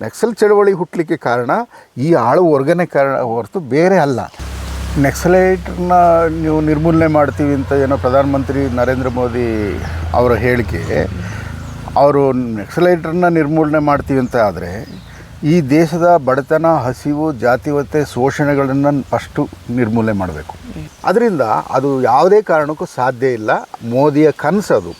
ನಕ್ಸಲ್ ಚಳವಳಿ ಹುಟ್ಟಲಿಕ್ಕೆ ಕಾರಣ ಈ ಆಳು ವರ್ಗನೆ ಕಾರಣ ಹೊರತು ಬೇರೆ ಅಲ್ಲ. ನಕ್ಸಲೈಟ್ನ ನೀವು ನಿರ್ಮೂಲನೆ ಮಾಡ್ತೀವಿ ಅಂತ ಏನೋ ಪ್ರಧಾನಮಂತ್ರಿ ನರೇಂದ್ರ ಮೋದಿ ಅವರ ಹೇಳಿಕೆ ಅವರು ನಕ್ಸಲೈಟ್ರನ್ನ ನಿರ್ಮೂಲನೆ ಮಾಡ್ತೀವಿ ಅಂತ ಆದರೆ ಈ ದೇಶದ ಬಡತನ ಹಸಿವು ಜಾತಿವತೆ ಶೋಷಣೆಗಳನ್ನು ಫಸ್ಟು ನಿರ್ಮೂಲನೆ ಮಾಡಬೇಕು. ಅದರಿಂದ ಅದು ಯಾವುದೇ ಕಾರಣಕ್ಕೂ ಸಾಧ್ಯ ಇಲ್ಲ. ಮೋದಿಯ ಕನಸು ಅದು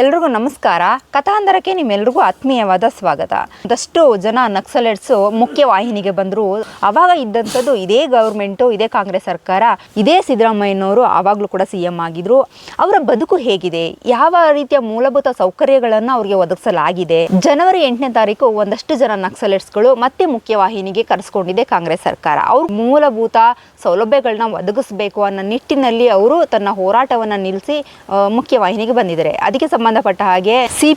ಎಲ್ರಿಗೂ ನಮಸ್ಕಾರ. ಕಥಾಂಧರಕ್ಕೆ ನಿಮ್ಮೆಲ್ರಿಗೂ ಆತ್ಮೀಯವಾದ ಸ್ವಾಗತ. ಒಂದಷ್ಟು ಜನ ನಕ್ಸಲೆಟ್ಸ್ ಮುಖ್ಯ ವಾಹಿನಿಗೆ ಬಂದರು. ಅವಾಗ ಇದ್ದಂಥದ್ದು ಇದೇ ಗೌರ್ಮೆಂಟು, ಇದೇ ಕಾಂಗ್ರೆಸ್ ಸರ್ಕಾರ, ಇದೇ ಸಿದ್ದರಾಮಯ್ಯನವರು ಆವಾಗಲೂ ಕೂಡ ಸಿ ಎಂ ಆಗಿದ್ರು. ಅವರ ಬದುಕು ಹೇಗಿದೆ? ಯಾವ ರೀತಿಯ ಮೂಲಭೂತ ಸೌಕರ್ಯಗಳನ್ನು ಅವರಿಗೆ ಒದಗಿಸಲಾಗಿದೆ? ಜನವರಿ ಎಂಟನೇ ತಾರೀಕು ಒಂದಷ್ಟು ಜನ ನಕ್ಸಲೇಟ್ಸ್ಗಳು ಮತ್ತೆ ಮುಖ್ಯವಾಹಿನಿಗೆ ಕರೆಸ್ಕೊಂಡಿದೆ ಕಾಂಗ್ರೆಸ್ ಸರ್ಕಾರ. ಅವ್ರ ಮೂಲಭೂತ ಸೌಲಭ್ಯಗಳನ್ನ ಒದಗಿಸಬೇಕು ಅನ್ನೋ ನಿಟ್ಟಿನಲ್ಲಿ ಅವರು ತನ್ನ ಹೋರಾಟವನ್ನು ನಿಲ್ಲಿಸಿ ಮುಖ್ಯವಾಹಿನಿಗೆ ಬಂದಿದ್ದಾರೆ. ಅದಕ್ಕೆ ಸಂಬಂಧಪಟ್ಟ ಹಾಗೆ ಸಿ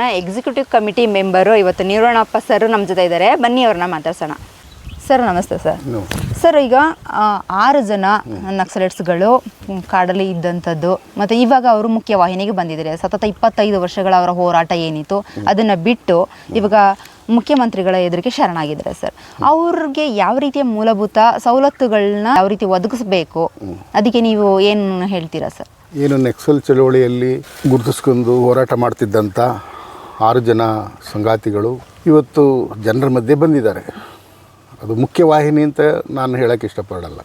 ನ ಎಕ್ಸಿಕ್ಯೂಟಿವ್ ಕಮಿಟಿ ಮೆಂಬರು ಇವತ್ತು ನಿರೋಣಪ್ಪ ಸರ್ ನಮ್ಮ ಜೊತೆ ಇದ್ದಾರೆ. ಬನ್ನಿ ಅವ್ರನ್ನ ಮಾತಾಡ್ಸೋಣ. ಸರ್ ನಮಸ್ತೆ ಸರ್. ಸರ್ ಈಗ ಆರು ಜನ ನಕ್ಸಲೆಟ್ಸ್ಗಳು ಕಾಡಲ್ಲಿ ಇದ್ದಂಥದ್ದು ಮತ್ತು ಇವಾಗ ಅವರು ಮುಖ್ಯ ವಾಹಿನಿಗೆ ಬಂದಿದ್ದಾರೆ. ಸತತ ಇಪ್ಪತ್ತೈದು ವರ್ಷಗಳ ಅವರ ಹೋರಾಟ ಏನಿತ್ತು ಅದನ್ನು ಬಿಟ್ಟು ಇವಾಗ ಮುಖ್ಯಮಂತ್ರಿಗಳ ಎದುರಿಗೆ ಶರಣಾಗಿದ್ದಾರೆ ಸರ್. ಅವ್ರಿಗೆ ಯಾವ ರೀತಿಯ ಮೂಲಭೂತ ಸವಲತ್ತುಗಳನ್ನ ಯಾವ ರೀತಿ ಒದಗಿಸ್ಬೇಕು? ಅದಕ್ಕೆ ನೀವು ಏನು ಹೇಳ್ತೀರಾ ಸರ್? ಏನು ನೆಕ್ಸಲ್ ಚಳುವಳಿಯಲ್ಲಿ ಗುರುತಿಸ್ಕೊಂಡು ಹೋರಾಟ ಮಾಡ್ತಿದ್ದಂಥ ಆರು ಜನ ಸಂಗಾತಿಗಳು ಇವತ್ತು ಜನರ ಮಧ್ಯೆ ಬಂದಿದ್ದಾರೆ. ಅದು ಮುಖ್ಯವಾಹಿನಿ ಅಂತ ನಾನು ಹೇಳೋಕ್ಕೆ ಇಷ್ಟಪಡಲ್ಲ.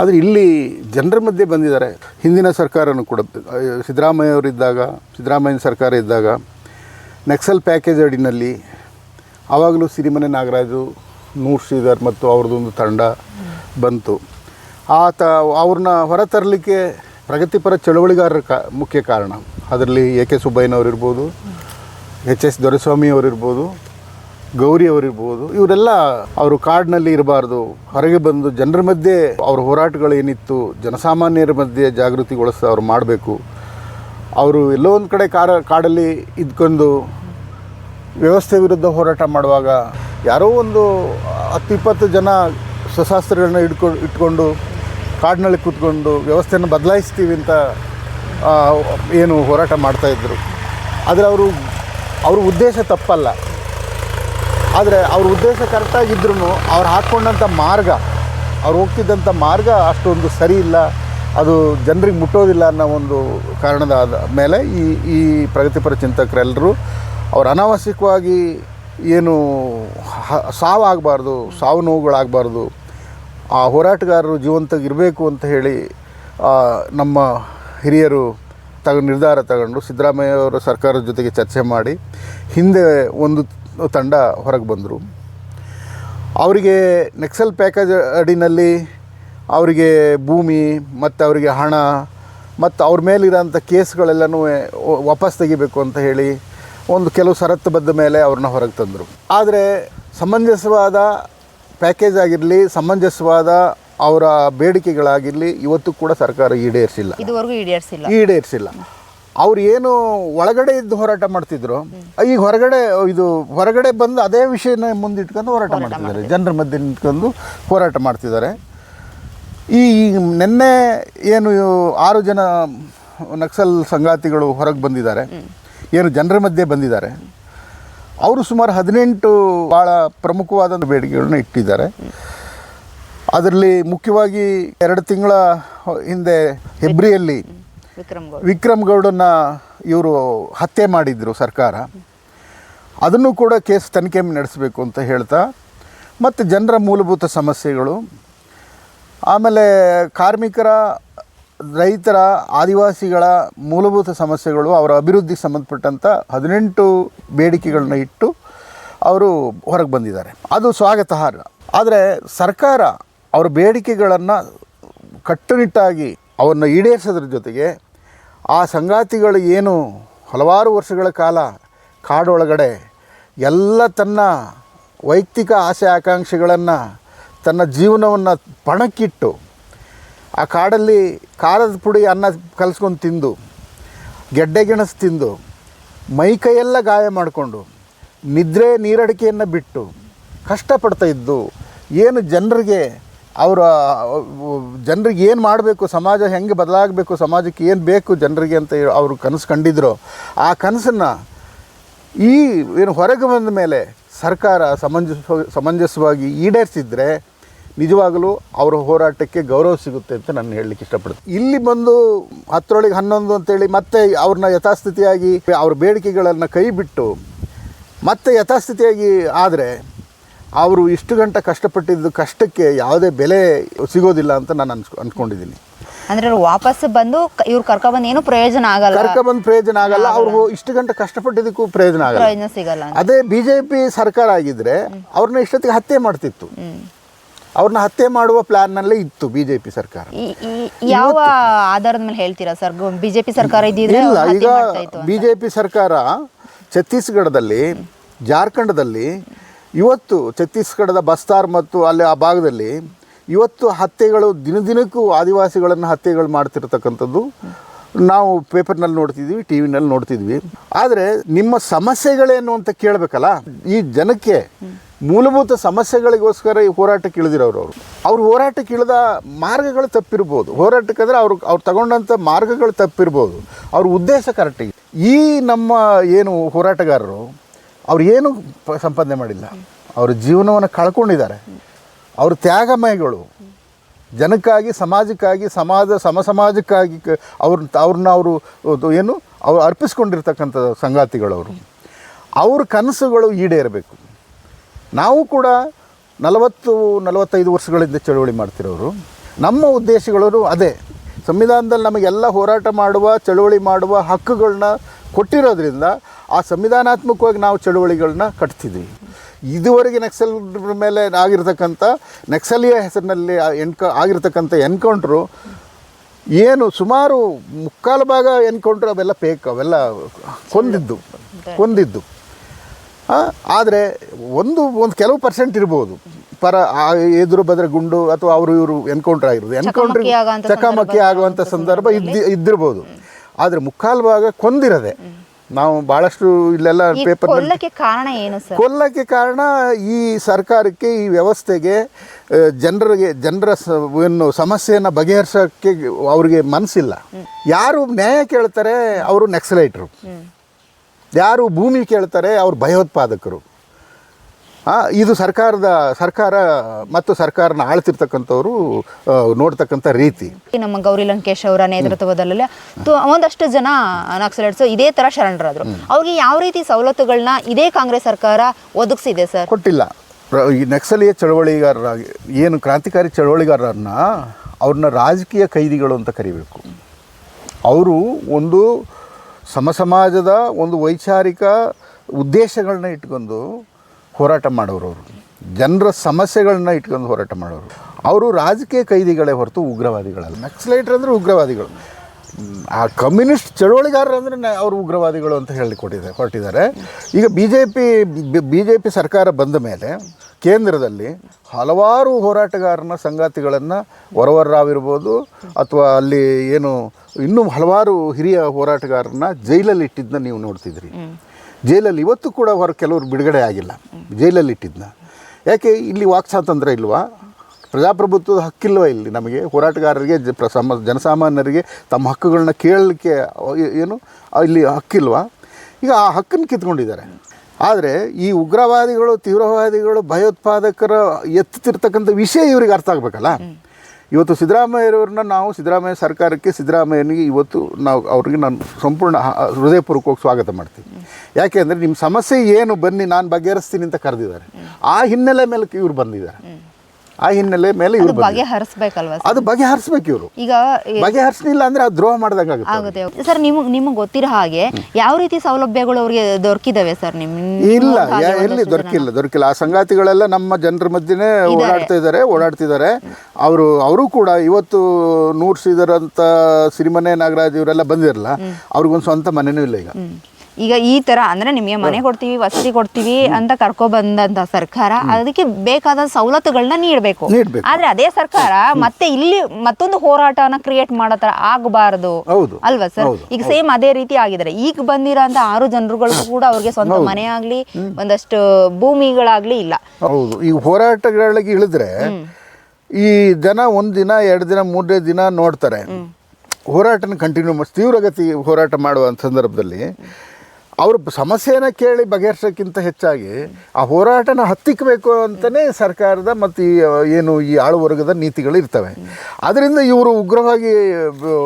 ಆದರೆ ಇಲ್ಲಿ ಜನರ ಮಧ್ಯೆ ಬಂದಿದ್ದಾರೆ. ಹಿಂದಿನ ಸರ್ಕಾರನೂ ಕೂಡ, ಸಿದ್ದರಾಮಯ್ಯ ಅವರಿದ್ದಾಗ ಸಿದ್ದರಾಮಯ್ಯನ ಸರ್ಕಾರ ಇದ್ದಾಗ ನೆಕ್ಸಲ್ ಪ್ಯಾಕೇಜ್ ಅಡಿನಲ್ಲಿ ಆವಾಗಲೂ ಸಿರಿಮನೆ ನಾಗರಾಜು, ನೂರ್ ಶ್ರೀಧರ್ ಮತ್ತು ಅವ್ರದ್ದೊಂದು ತಂಡ ಬಂತು. ಆತ, ಅವ್ರನ್ನ ಹೊರತರಲಿಕ್ಕೆ ಪ್ರಗತಿಪರ ಚಳವಳಿಗಾರರ ಕಾ, ಮುಖ್ಯ ಕಾರಣ. ಅದರಲ್ಲಿ ಎ ಕೆ ಸುಬ್ಬಯ್ಯನವ್ರು ಇರ್ಬೋದು, ಎಚ್ ಎಸ್ ದೊರೆಸ್ವಾಮಿ ಅವರಿರ್ಬೋದು ಗೌರಿ ಅವರಿರ್ಬೋದು, ಇವರೆಲ್ಲ ಅವರು ಕಾಡಿನಲ್ಲಿ ಇರಬಾರ್ದು, ಹೊರಗೆ ಬಂದು ಜನರ ಮಧ್ಯೆ ಅವ್ರ ಹೋರಾಟಗಳು ಏನಿತ್ತು, ಜನಸಾಮಾನ್ಯರ ಮಧ್ಯೆ ಜಾಗೃತಿಗೊಳಿಸ ಅವ್ರು ಮಾಡಬೇಕು. ಅವರು ಎಲ್ಲೋ ಒಂದು ಕಡೆ ಕಾರ ಕಾಡಲ್ಲಿ ಇದ್ಕೊಂಡು ವ್ಯವಸ್ಥೆ ವಿರುದ್ಧ ಹೋರಾಟ ಮಾಡುವಾಗ ಯಾರೋ ಒಂದು ಹತ್ತು ಇಪ್ಪತ್ತು ಜನ ಸಶಾಸ್ತ್ರಗಳನ್ನ ಇಟ್ಕೊ ಇಟ್ಕೊಂಡು ಕಾಡಿನಲ್ಲಿ ಕೂತ್ಕೊಂಡು ವ್ಯವಸ್ಥೆಯನ್ನು ಬದಲಾಯಿಸ್ತೀವಿ ಅಂತ ಏನು ಹೋರಾಟ ಮಾಡ್ತಾಯಿದ್ರು ಆದರೆ ಅವರು, ಅವ್ರ ಉದ್ದೇಶ ತಪ್ಪಲ್ಲ. ಆದರೆ ಅವ್ರ ಉದ್ದೇಶ ಕರೆಕ್ಟಾಗಿದ್ರೂ ಅವ್ರು ಹಾಕ್ಕೊಂಡಂಥ ಮಾರ್ಗ, ಅವ್ರು ಹೋಗ್ತಿದ್ದಂಥ ಮಾರ್ಗ ಅಷ್ಟೊಂದು ಸರಿ ಇಲ್ಲ. ಅದು ಜನರಿಗೆ ಮುಟ್ಟೋದಿಲ್ಲ ಅನ್ನೋ ಒಂದು ಕಾರಣದ ಮೇಲೆ ಈ ಈ ಪ್ರಗತಿಪರ ಚಿಂತಕರೆಲ್ಲರೂ ಅವ್ರು ಅನಾವಶ್ಯಕವಾಗಿ ಏನು ಹ- ಸಾವಾಗಬಾರ್ದು, ಸಾವು ನೋವುಗಳಾಗಬಾರ್ದು, ಆ ಹೋರಾಟಗಾರರು ಜೀವಂತಾಗಿರಬೇಕು ಅಂತ ಹೇಳಿ ನಮ್ಮ ಹಿರಿಯರು ತಗೊಂಡು ನಿರ್ಧಾರ ತಗೊಂಡು ಸಿದ್ದರಾಮಯ್ಯ ಅವರ ಸರ್ಕಾರದ ಜೊತೆಗೆ ಚರ್ಚೆ ಮಾಡಿ, ಹಿಂದೆ ಒಂದು ತಂಡ ಹೊರಗೆ ಬಂದರು. ಅವರಿಗೆ ನೆಕ್ಸಲ್ ಪ್ಯಾಕೇಜ್ ಅಡಿನಲ್ಲಿ ಅವರಿಗೆ ಭೂಮಿ ಮತ್ತು ಅವರಿಗೆ ಹಣ ಮತ್ತು ಅವ್ರ ಮೇಲಿರೋಂಥ ಕೇಸ್ಗಳೆಲ್ಲನೂ ವಾಪಸ್ ತೆಗಿಬೇಕು ಅಂತ ಹೇಳಿ ಒಂದು ಕೆಲವು ಷರತ್ತುಬದ್ಧ ಮೇಲೆ ಅವ್ರನ್ನ ಹೊರಗೆ ತಂದರು. ಆದರೆ ಸಮಂಜಸವಾದ ಪ್ಯಾಕೇಜ್ ಆಗಿರಲಿ ಸಮಂಜಸವಾದ ಅವರ ಬೇಡಿಕೆಗಳಾಗಿರಲಿ ಇವತ್ತು ಕೂಡ ಸರ್ಕಾರ ಈಡೇರಿಸಿಲ್ಲ. ಇದುವರೆಗೂ ಈಡೇರಿಸಿಲ್ಲ. ಈಡೇರಿಸಿಲ್ಲ. ಅವ್ರು ಏನು ಒಳಗಡೆ ಇದ್ದು ಹೋರಾಟ ಮಾಡ್ತಿದ್ರು ಈಗ ಹೊರಗಡೆ ಇದು ಹೊರಗಡೆ ಬಂದು ಅದೇ ವಿಷಯನ ಮುಂದಿಟ್ಕೊಂಡು ಹೋರಾಟ ಮಾಡ್ತಿದ್ದಾರೆ. ಜನರ ಮಧ್ಯೆ ನಿಂತ್ಕೊಂಡು ಹೋರಾಟ ಮಾಡ್ತಿದ್ದಾರೆ. ಈ ನಿನ್ನೆ ಏನು ಆರು ಜನ ನಕ್ಸಲ್ ಸಂಗಾತಿಗಳು ಹೊರಗೆ ಬಂದಿದ್ದಾರೆ. ಏನು ಜನರ ಮಧ್ಯೆ ಬಂದಿದ್ದಾರೆ. ಅವರು ಸುಮಾರು ಹದಿನೆಂಟು ಭಾಳ ಪ್ರಮುಖವಾದ ಬೇಡಿಕೆಗಳನ್ನ ಇಟ್ಟಿದ್ದಾರೆ. ಅದರಲ್ಲಿ ಮುಖ್ಯವಾಗಿ ಎರಡು ತಿಂಗಳ ಹಿಂದೆ ಹೆಬ್ರಿಯಲ್ಲಿ ವಿಕ್ರಮ್ ಗೌಡ್. ವಿಕ್ರಮ್ ಗೌಡನ್ನ ಇವರು ಹತ್ಯೆ ಮಾಡಿದ್ರು ಸರ್ಕಾರ. ಅದನ್ನು ಕೂಡ ಕೇಸ್ ತನಿಖೆ ನಡೆಸಬೇಕು ಅಂತ ಹೇಳ್ತಾ, ಮತ್ತು ಜನರ ಮೂಲಭೂತ ಸಮಸ್ಯೆಗಳು. ಆಮೇಲೆ ಕಾರ್ಮಿಕರ, ರೈತರ, ಆದಿವಾಸಿಗಳ ಮೂಲಭೂತ ಸಮಸ್ಯೆಗಳು, ಅವರ ಅಭಿವೃದ್ಧಿಗೆ ಸಂಬಂಧಪಟ್ಟಂಥ ಹದಿನೆಂಟು ಬೇಡಿಕೆಗಳನ್ನ ಇಟ್ಟು ಅವರು ಹೊರಗೆ ಬಂದಿದ್ದಾರೆ. ಅದು ಸ್ವಾಗತಾರ್ಹ ಆದರೆ ಸರ್ಕಾರ ಅವರ ಬೇಡಿಕೆಗಳನ್ನು ಕಟ್ಟುನಿಟ್ಟಾಗಿ ಅವನ್ನು ಈಡೇರಿಸೋದ್ರ ಜೊತೆಗೆ ಆ ಸಂಗಾತಿಗಳು ಏನು ಹಲವಾರು ವರ್ಷಗಳ ಕಾಲ ಕಾಡೊಳಗಡೆ ಎಲ್ಲ ತನ್ನ ವೈಯಕ್ತಿಕ ಆಸೆ ಆಕಾಂಕ್ಷೆಗಳನ್ನು ತನ್ನ ಜೀವನವನ್ನು ಪಣಕ್ಕಿಟ್ಟು ಆ ಕಾಡಲ್ಲಿ ಖಾರದ ಪುಡಿ ಅನ್ನ ಕಲಿಸ್ಕೊಂಡು ತಿಂದು, ಗೆಡ್ಡೆ ಗೆಣಸು ತಿಂದು, ಮೈ ಕೈಯೆಲ್ಲ ಗಾಯ ಮಾಡಿಕೊಂಡು, ನಿದ್ರೆ ನೀರಡಿಕೆಯನ್ನು ಬಿಟ್ಟು ಕಷ್ಟಪಡ್ತಾ ಇದ್ದು, ಏನು ಜನರಿಗೆ ಅವರ ಜನರಿಗೆ ಏನು ಮಾಡಬೇಕು, ಸಮಾಜ ಹೆಂಗೆ ಬದಲಾಗಬೇಕು, ಸಮಾಜಕ್ಕೆ ಏನು ಬೇಕು ಜನರಿಗೆ ಅಂತ ಅವರು ಕನಸು ಕಂಡಿದ್ರು. ಆ ಕನಸನ್ನು ಈ, ಏನು ಹೊರಗೆ ಬಂದ ಮೇಲೆ ಸರ್ಕಾರ ಸಮಂಜಸ ಸಮಂಜಸವಾಗಿ ಈಡೇರಿಸಿದರೆ ನಿಜವಾಗಲೂ ಅವರ ಹೋರಾಟಕ್ಕೆ ಗೌರವ ಸಿಗುತ್ತೆ ಅಂತ ನಾನು ಹೇಳಲಿಕ್ಕೆ ಇಷ್ಟಪಡ್ತೀನಿ. ಇಲ್ಲಿ ಬಂದು ಹತ್ತರೊಳಗೆ ಹನ್ನೊಂದು ಅಂತೇಳಿ ಮತ್ತೆ ಅವ್ರನ್ನ ಯಥಾಸ್ಥಿತಿಯಾಗಿ ಅವ್ರ ಬೇಡಿಕೆಗಳನ್ನು ಕೈ ಬಿಟ್ಟು ಮತ್ತೆ ಯಥಾಸ್ಥಿತಿಯಾಗಿ ಆದರೆ ಅವರು ಇಷ್ಟು ಗಂಟೆ ಕಷ್ಟಪಟ್ಟಿದ್ದು ಕಷ್ಟಕ್ಕೆ ಯಾವುದೇ ಬೆಲೆ ಸಿಗೋದಿಲ್ಲ ಅಂತ ನಾನು ಅನ್ಸ್ ಅನ್ಕೊಂಡಿದ್ದೀನಿ ಅಂದ್ರೆ ವಾಪಸ್ ಬಂದು ಇವ್ರು ಕರ್ಕೊಬಂದು ಏನು ಪ್ರಯೋಜನ ಆಗಲ್ಲ. ಕರ್ಕ ಬಂದು ಪ್ರಯೋಜನ ಆಗಲ್ಲ. ಅವ್ರು ಇಷ್ಟು ಗಂಟೆ ಕಷ್ಟಪಟ್ಟಿದ್ದಕ್ಕೂ ಪ್ರಯೋಜನ ಆಗಲ್ಲ. ಪ್ರಯೋಜನ ಸಿಗಲ್ಲ ಅದೇ ಬಿಜೆಪಿ ಸರ್ಕಾರ ಆಗಿದ್ರೆ ಅವ್ರನ್ನ ಇಷ್ಟೊತ್ತಿಗೆ ಹತ್ಯೆ ಮಾಡ್ತಿತ್ತು. ಅವ್ರನ್ನ ಹತ್ಯೆ ಮಾಡುವ ಪ್ಲಾನ್ ಪ್ಲಾನ್ನಲ್ಲೇ ಇತ್ತು ಬಿಜೆಪಿ ಸರ್ಕಾರ. ಯಾವ ಆಧಾರದ ಮೇಲೆ ಹೇಳ್ತೀರಾ ಸರ್? ಬಿಜೆಪಿ ಸರ್ಕಾರ ಇದ್ದಿದ್ರೆ ಇಲ್ಲ ಈಗ ಹತ್ಯೆ ಮಾಡ್ತಾ ಇತ್ತು ಬಿ ಜೆ ಪಿ ಸರ್ಕಾರ ಛತ್ತೀಸ್ಗಢದಲ್ಲಿ ಜಾರ್ಖಂಡದಲ್ಲಿ ಇವತ್ತು ಛತ್ತೀಸ್ಗಢದ ಬಸ್ತಾರ್ ಮತ್ತು ಅಲ್ಲಿ ಆ ಭಾಗದಲ್ಲಿ ಇವತ್ತು ಹತ್ಯೆಗಳು ದಿನ ದಿನಕ್ಕೂ ಆದಿವಾಸಿಗಳನ್ನು ಹತ್ಯೆಗಳು ಮಾಡ್ತಿರ್ತಕ್ಕಂಥದ್ದು ನಾವು ಪೇಪರ್ನಲ್ಲಿ ನೋಡ್ತಿದ್ವಿ ಟಿ ವಿನಲ್ಲಿ ನೋಡ್ತಿದ್ವಿ. ಆದರೆ ನಿಮ್ಮ ಸಮಸ್ಯೆಗಳೇನು ಅಂತ ಕೇಳಬೇಕಲ್ಲ? ಈ ಜನಕ್ಕೆ ಮೂಲಭೂತ ಸಮಸ್ಯೆಗಳಿಗೋಸ್ಕರ ಈ ಹೋರಾಟಕ್ಕೆ ಇಳಿದಿರೋರು ಅವರು. ಅವ್ರು ಹೋರಾಟಕ್ಕೆ ಇಳಿದ ಮಾರ್ಗಗಳು ತಪ್ಪಿರ್ಬೋದು. ಹೋರಾಟಕ್ಕಾದ್ರೆ ಅವ್ರು ಅವ್ರು ತಗೊಂಡಂಥ ಮಾರ್ಗಗಳು ತಪ್ಪಿರ್ಬೋದು. ಅವ್ರ ಉದ್ದೇಶ ಕರೆಕ್ಟಿಗೆ ಈ ನಮ್ಮ ಏನು ಹೋರಾಟಗಾರರು ಅವ್ರು ಏನು ಸಂಪಾದನೆ ಮಾಡಿಲ್ಲ. ಅವ್ರ ಜೀವನವನ್ನು ಕಳ್ಕೊಂಡಿದ್ದಾರೆ. ಅವರು ತ್ಯಾಗಮಯಗಳು ಜನಕ್ಕಾಗಿ, ಸಮಾಜಕ್ಕಾಗಿ, ಸಮಾಜ, ಸಮ ಸಮಾಜಕ್ಕಾಗಿ ಅವ್ರ ಅವ್ರನ್ನ ಅವರು ಏನು ಅವ್ರು ಅರ್ಪಿಸ್ಕೊಂಡಿರ್ತಕ್ಕಂಥ ಸಂಗಾತಿಗಳವರು ಅವ್ರ. ಕನಸುಗಳು ಈಡೇರಬೇಕು. ನಾವು ಕೂಡ ನಲವತ್ತು, ನಲವತ್ತೈದು ವರ್ಷಗಳಿಂದ ಚಳುವಳಿ ಮಾಡ್ತಿರೋರು. ನಮ್ಮ ಉದ್ದೇಶಗಳು ಅದೇ. ಸಂವಿಧಾನದಲ್ಲಿ ನಮಗೆಲ್ಲ ಹೋರಾಟ ಮಾಡುವ, ಚಳುವಳಿ ಮಾಡುವ ಹಕ್ಕುಗಳನ್ನ ಕೊಟ್ಟಿರೋದ್ರಿಂದ ಆ ಸಂವಿಧಾನಾತ್ಮಕವಾಗಿ ನಾವು ಚಳುವಳಿಗಳನ್ನ ಕಟ್ತಿದ್ವಿ. ಇದುವರೆಗೆ ನಕ್ಸಲ್ ಮೇಲೆ ಆಗಿರ್ತಕ್ಕಂಥ ನಕ್ಸಲಿಯ ಹೆಸರಿನಲ್ಲಿ ಎನ್ಕ ಆಗಿರ್ತಕ್ಕಂಥ ಎನ್ಕೌಂಟ್ರು ಏನು ಸುಮಾರು ಮುಕ್ಕಾಲು ಭಾಗ ಎನ್ಕೌಂಟ್ರ್ ಅವೆಲ್ಲ ಪೇಕ್ ಅವೆಲ್ಲ ಕೊಂದಿದ್ದು ಕೊಂದಿದ್ದು. ಆದರೆ ಒಂದು ಒಂದು ಕೆಲವು ಪರ್ಸೆಂಟ್ ಇರ್ಬೋದು. ಪರ ಆ ಎದುರು ಬದ್ರ ಗುಂಡು ಅಥವಾ ಅವರು ಇವರು ಎನ್ಕೌಂಟರ್ ಆಗಿರೋದು. ಎನ್ಕೌಂಟ್ರ್ ಚಕಮಕಿ ಆಗುವಂಥ ಸಂದರ್ಭ ಇದ್ದಿ ಇದ್ದಿರ್ಬೋದು. ಆದರೆ ಮುಕ್ಕಾಲು ಭಾಗ ಕೊಂದಿರದೆ. ನಾವು ಬಹಳಷ್ಟು ಇಲ್ಲೆಲ್ಲ ಪೇಪರ್ ಕೊಲ್ಲಕ್ಕೆ ಕಾರಣ ಏನು ಸರ್ ಕೊಲ್ಲಕ್ಕೆ ಕಾರಣ ಈ ಸರ್ಕಾರಕ್ಕೆ ಈ ವ್ಯವಸ್ಥೆಗೆ ಜನರಿಗೆ ಜನರ ಏನು ಸಮಸ್ಯೆಯನ್ನು ಬಗೆಹರಿಸೋಕ್ಕೆ ಅವ್ರಿಗೆ ಮನಸ್ಸಿಲ್ಲ ಯಾರು ನ್ಯಾಯ ಕೇಳ್ತಾರೆ ಅವರು ನೆಕ್ಸಲೈಟ್ರು. ಯಾರು ಭೂಮಿ ಕೇಳ್ತಾರೆ ಅವ್ರು ಭಯೋತ್ಪಾದಕರು. ಇದು ಸರ್ಕಾರದ ಸರ್ಕಾರ ಮತ್ತು ಸರ್ಕಾರನ ಆಳ್ತಿರ್ತಕ್ಕಂಥವ್ರು ನೋಡ್ತಕ್ಕಂಥ ರೀತಿ. ನಮ್ಮ ಗೌರಿ ಲಂಕೇಶ್ ಅವರ ನೇತೃತ್ವದಲ್ಲಿ ಒಂದಷ್ಟು ಜನ ನಕ್ಸಲೈಟ್ಸ್ ಇದೇ ತರ ಶರಣರಾದ್ರು. ಅವ್ರಿಗೆ ಯಾವ ರೀತಿ ಸವಲತ್ತುಗಳನ್ನ ಇದೇ ಕಾಂಗ್ರೆಸ್ ಸರ್ಕಾರ ಒದಗಿಸಿದೆ ಸರ್? ಕೊಟ್ಟಿಲ್ಲ. ಈ ನಕ್ಸಲೀಯ ಚಳವಳಿಗಾರರಾಗಿ ಏನು ಕ್ರಾಂತಿಕಾರಿ ಚಳವಳಿಗಾರರನ್ನ ಅವ್ರನ್ನ ರಾಜಕೀಯ ಕೈದಿಗಳು ಅಂತ ಕರಿಬೇಕು. ಅವರು ಒಂದು ಸಮಸಮಾಜದ ಒಂದು ವೈಚಾರಿಕ ಉದ್ದೇಶಗಳನ್ನ ಇಟ್ಕೊಂಡು ಹೋರಾಟ ಮಾಡೋರು ಅವರು. ಜನರ ಸಮಸ್ಯೆಗಳನ್ನ ಇಟ್ಕೊಂಡು ಹೋರಾಟ ಮಾಡೋರು ಅವರು. ರಾಜಕೀಯ ಕೈದಿಗಳೇ ಹೊರತು ಉಗ್ರವಾದಿಗಳಲ್ಲ. ನಕ್ಸಲೈಟ್ರ್ ಅಂದರೆ ಉಗ್ರವಾದಿಗಳು. ಆ ಕಮ್ಯುನಿಸ್ಟ್ ಚಳುವಳಿಗಾರರು ಅಂದರೆ ಅವರು ಉಗ್ರವಾದಿಗಳು ಅಂತ ಹೇಳಿ ಕೊಟ್ಟಿದ್ದಾರೆ. ಹೊರಟಿದ್ದಾರೆ ಈಗ B J P B J P ಸರ್ಕಾರ ಬಂದ ಮೇಲೆ ಕೇಂದ್ರದಲ್ಲಿ ಹಲವಾರು ಹೋರಾಟಗಾರನ ಸಂಗಾತಿಗಳನ್ನು ವರವರ್ರಾವ್ ಇರ್ಬೋದು ಅಥವಾ ಅಲ್ಲಿ ಏನು ಇನ್ನೂ ಹಲವಾರು ಹಿರಿಯ ಹೋರಾಟಗಾರರನ್ನ ಜೈಲಲ್ಲಿ ಇಟ್ಟಿದ್ದನ್ನ ನೀವು ನೋಡ್ತಿದ್ರಿ. ಜೈಲಲ್ಲಿ ಇವತ್ತು ಕೂಡ ಹೊರ ಕೆಲವರು ಬಿಡುಗಡೆ ಆಗಿಲ್ಲ. ಜೈಲಲ್ಲಿ ಇಟ್ಟಿದ್ನ. ಯಾಕೆ ಇಲ್ಲಿ ವಾಕ್ ಸ್ವಾತಂತ್ರ್ಯ ಇಲ್ವಾ? ಪ್ರಜಾಪ್ರಭುತ್ವದ ಹಕ್ಕಿಲ್ವ ಇಲ್ಲಿ ನಮಗೆ? ಹೋರಾಟಗಾರರಿಗೆ ಸಮ, ಜನಸಾಮಾನ್ಯರಿಗೆ ತಮ್ಮ ಹಕ್ಕುಗಳನ್ನ ಕೇಳಲಿಕ್ಕೆ ಏನು ಇಲ್ಲಿ ಹಕ್ಕಿಲ್ವಾ? ಈಗ ಆ ಹಕ್ಕನ್ನು ಕಿತ್ಕೊಂಡಿದ್ದಾರೆ. ಆದರೆ ಈ ಉಗ್ರವಾದಿಗಳು, ತೀವ್ರವಾದಿಗಳು, ಭಯೋತ್ಪಾದಕರ ಎತ್ತುತ್ತಿರ್ತಕ್ಕಂಥ ವಿಷಯ ಇವ್ರಿಗೆ ಅರ್ಥ ಆಗಬೇಕಲ್ಲ? ಇವತ್ತು ಸಿದ್ದರಾಮಯ್ಯರವ್ರನ್ನ ನಾವು ಸಿದ್ದರಾಮಯ್ಯ ಸರ್ಕಾರಕ್ಕೆ ಸಿದ್ದರಾಮಯ್ಯನಿಗೆ ಇವತ್ತು ನಾವು ಅವ್ರಿಗೆ ನಾನು ಸಂಪೂರ್ಣ ಹೃದಯಪೂರ್ವಕವಾಗಿ ಸ್ವಾಗತ ಮಾಡ್ತೀನಿ. ಯಾಕೆ ಅಂದರೆ ನಿಮ್ಮ ಸಮಸ್ಯೆ ಏನು ಬನ್ನಿ ನಾನು ಬಗೆಹರಿಸ್ತೀನಿ ಅಂತ ಕರೆದಿದ್ದಾರೆ. ಆ ಹಿನ್ನೆಲೆ ಮೇಲೆ ಇವ್ರು ಬಂದಿದ್ದಾರೆ. ಆ ಹಿನ್ನೆಲೆ ಮೇಲೆ ಬಂದಿದ್ದಾರೆ ಬಗೆಹರಿಸ್ಬೇಕಲ್ವಾ ಅದು ಬಗೆಹರಿಸ್ಬೇಕು ಇವರು. ಈಗ ಬಗೆ ಬಗೆಹರಿಸಲಿಲ್ಲ ಅಂದ್ರೆ ಅದು ದ್ರೋಹ ಮಾಡ್ದಂಗೆ ಆಗುತ್ತೆ ಸರ್ ನಿಮಗೆ ನಿಮಗೆ ಗೊತ್ತಿರೋ ಹಾಗೆ ಯಾವ ರೀತಿ ಸೌಲಭ್ಯಗಳು ಅವರಿಗೆ ದೊರಕಿದಾವೆ ಸರ್ ನಿಮ್ ಇಲ್ಲ ಎಲ್ಲಿ ದೊರಕಿಲ್ಲ ದೊರಕಿಲ್ಲ. ಆ ಸಂಗಾತಿಗಳೆಲ್ಲ ನಮ್ಮ ಜನರ ಮಧ್ಯೆನೇ ಓಡಾಡ್ತಾ ಇದ್ದಾರೆ ಓಡಾಡ್ತಿದ್ದಾರೆ. ಅವರು ಅವರು ಕೂಡ ಇವತ್ತು ನೂರ್ಸಿದಾರಂತ ಸಿರಿಮನೆ ನಾಗರಾಜ್ ಇವರೆಲ್ಲ ಬಂದಿರಲ್ಲ ಅವ್ರಿಗೊಂದು ಸ್ವಂತ ಮನೆನೂ ಇಲ್ಲ ಈಗ. ಈಗ ಈ ತರ ಅಂದ್ರೆ ನಿಮಗೆ ಮನೆ ಕೊಡ್ತೀವಿ ವಸತಿ ಕೊಡ್ತೀವಿ ಅಂತ ಕರ್ಕೊ ಬಂದಂತ ಸರ್ಕಾರ ಅದಕ್ಕೆ ಬೇಕಾದ ಸವಲತ್ತುಗಳನ್ನ ನೀಡಬೇಕು. ಆದ್ರೆ ಅದೇ ಸರ್ಕಾರ ಮತ್ತೆ ಇಲ್ಲಿ ಮತ್ತೊಂದು ಹೋರಾಟನ ಕ್ರಿಯೇಟ್ ಮಾಡೋ ಆಗಬಾರದು. ಹೌದು. ಅಲ್ವಾ ಸರ್ ಈಗ ಸೇಮ್ ಅದೇ ರೀತಿ ಆಗಿದ್ದಾರೆ ಈಗ ಬಂದಿರೋ ಆರು ಜನರುಗಳು ಕೂಡ ಅವ್ರಿಗೆ ಸ್ವಂತ ಮನೆ ಆಗ್ಲಿ ಒಂದಷ್ಟು ಭೂಮಿಗಳಾಗ್ಲಿ ಇಲ್ಲ. ಹೌದು. ಈ ಹೋರಾಟಗಳಿಗೆ ಇಳಿದ್ರೆ ಈ ಜನ ಒಂದು ದಿನ ಎರಡು ದಿನ ಮೂರನೇ ದಿನ ನೋಡ್ತಾರೆ. ಹೋರಾಟನ ಕಂಟಿನ್ಯೂ ಮಾಡಿ ತೀವ್ರಗತಿ ಹೋರಾಟ ಮಾಡುವ ಸಂದರ್ಭದಲ್ಲಿ ಅವ್ರ ಸಮಸ್ಯೆನ ಕೇಳಿ ಬಗೆಹರಿಸೋಕ್ಕಿಂತ ಹೆಚ್ಚಾಗಿ ಆ ಹೋರಾಟನ ಹತ್ತಿಕ್ಕಬೇಕು ಅಂತಲೇ ಸರ್ಕಾರದ ಮತ್ತು ಈ ಏನು ಈ ಆಳುವರ್ಗದ ನೀತಿಗಳು ಇರ್ತವೆ. ಅದರಿಂದ ಇವರು ಉಗ್ರವಾಗಿ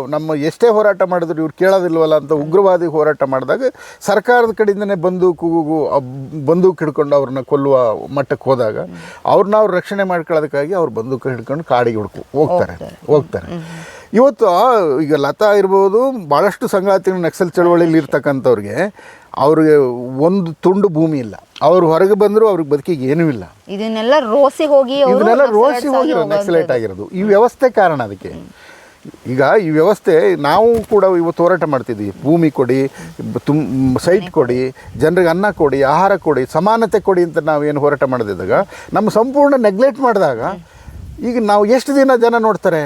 ನಮ್ಮ ಎಷ್ಟೇ ಹೋರಾಟ ಮಾಡಿದ್ರು ಇವ್ರು ಕೇಳೋದಿಲ್ವಲ್ಲ ಅಂತ ಉಗ್ರವಾದಿ ಹೋರಾಟ ಮಾಡಿದಾಗ ಸರ್ಕಾರದ ಕಡೆಯಿಂದನೇ ಬಂದೂಕು ಬಂದೂಕು ಹಿಡ್ಕೊಂಡು ಅವ್ರನ್ನ ಕೊಲ್ಲುವ ಮಟ್ಟಕ್ಕೆ ಹೋದಾಗ ಅವ್ರನ್ನ ಅವ್ರು ರಕ್ಷಣೆ ಮಾಡ್ಕೊಳ್ಳೋದಕ್ಕಾಗಿ ಅವ್ರು ಬಂದೂಕು ಹಿಡ್ಕೊಂಡು ಕಾಡಿಗೆ ಹುಡ್ಕು ಹೋಗ್ತಾರೆ ಹೋಗ್ತಾರೆ. ಇವತ್ತು ಈಗ ಲತಾ ಇರ್ಬೋದು ಭಾಳಷ್ಟು ಸಂಗಾತಿಗಳು ನಕ್ಸಲ್ ಚಳವಳಿಯಲ್ಲಿ ಇರ್ತಕ್ಕಂಥವ್ರಿಗೆ ಅವ್ರಿಗೆ ಒಂದು ತುಂಡು ಭೂಮಿ ಇಲ್ಲ. ಅವ್ರು ಹೊರಗೆ ಬಂದರೂ ಅವ್ರಿಗೆ ಬದುಕಿಗೆ ಏನೂ ಇಲ್ಲ. ಇದನ್ನೆಲ್ಲ ರೋಸಿ ಹೋಗಿ ಅವರು ಇದನ್ನೆಲ್ಲ ರೋಸಿ ಹೋಗಿ ಆಗಿ ಹೋಗೋದು. ನಕ್ಸಲೈಟ್ ಆಗಿರೋದು. ಈ ವ್ಯವಸ್ಥೆ ಕಾರಣ ಅದಕ್ಕೆ. ಈಗ ಈ ವ್ಯವಸ್ಥೆ ನಾವು ಕೂಡ ಇವತ್ತು ಹೋರಾಟ ಮಾಡ್ತಿದ್ವಿ. ಭೂಮಿ ಕೊಡಿ ತುಮ್ ಸೈಟ್ ಕೊಡಿ ಜನರಿಗೆ ಅನ್ನ ಕೊಡಿ ಆಹಾರ ಕೊಡಿ ಸಮಾನತೆ ಕೊಡಿ ಅಂತ ನಾವು ಏನು ಹೋರಾಟ ಮಾಡದಿದ್ದಾಗ ನಮ್ಮ ಸಂಪೂರ್ಣ ನೆಗ್ಲೆಕ್ಟ್ ಮಾಡಿದಾಗ ಈಗ ನಾವು ಎಷ್ಟು ದಿನ ಜನ ನೋಡ್ತಾರೆ?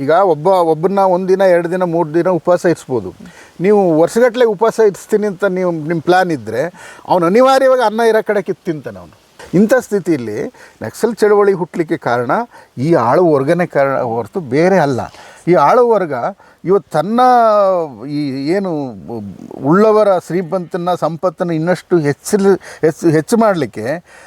ಈಗ ಒಬ್ಬ, ಒಬ್ಬನ್ನ ಒಂದು ದಿನ, ಎರಡು ದಿನ, ಮೂರು ದಿನ ಉಪವಾಸ ಇರಿಸ್ಬೋದು. ನೀವು ವರ್ಷಗಟ್ಟಲೆ ಉಪವಾಸ ಇರಿಸ್ತೀನಿ ಅಂತ ನೀವು ನಿಮ್ಮ ಪ್ಲ್ಯಾನ್ ಇದ್ದರೆ ಅವನು ಅನಿವಾರ್ಯವಾಗಿ ಅನ್ನ ಇರೋ ಕಡೆ ಕಿತ್ತು ತಿಂತಾನೆ ಅವನು. ಇಂಥ ಸ್ಥಿತಿಯಲ್ಲಿ ನಕ್ಸಲ್ ಚಳವಳಿ ಹುಟ್ಟಲಿಕ್ಕೆ ಕಾರಣ ಈ ಆಳು ವರ್ಗನೇ ಕಾರಣ ಹೊರತು ಬೇರೆ ಅಲ್ಲ. ಈ ಆಳುವರ್ಗ ಇವತ್ತು ತನ್ನ ಈ ಏನು ಉಳ್ಳವರ ಶ್ರೀಮಂತನ ಸಂಪತ್ತನ್ನು ಇನ್ನಷ್ಟು ಹೆಚ್ಚಲು ಹೆಚ್ಚು ಹೆಚ್ಚು ಮಾಡಲಿಕ್ಕೆ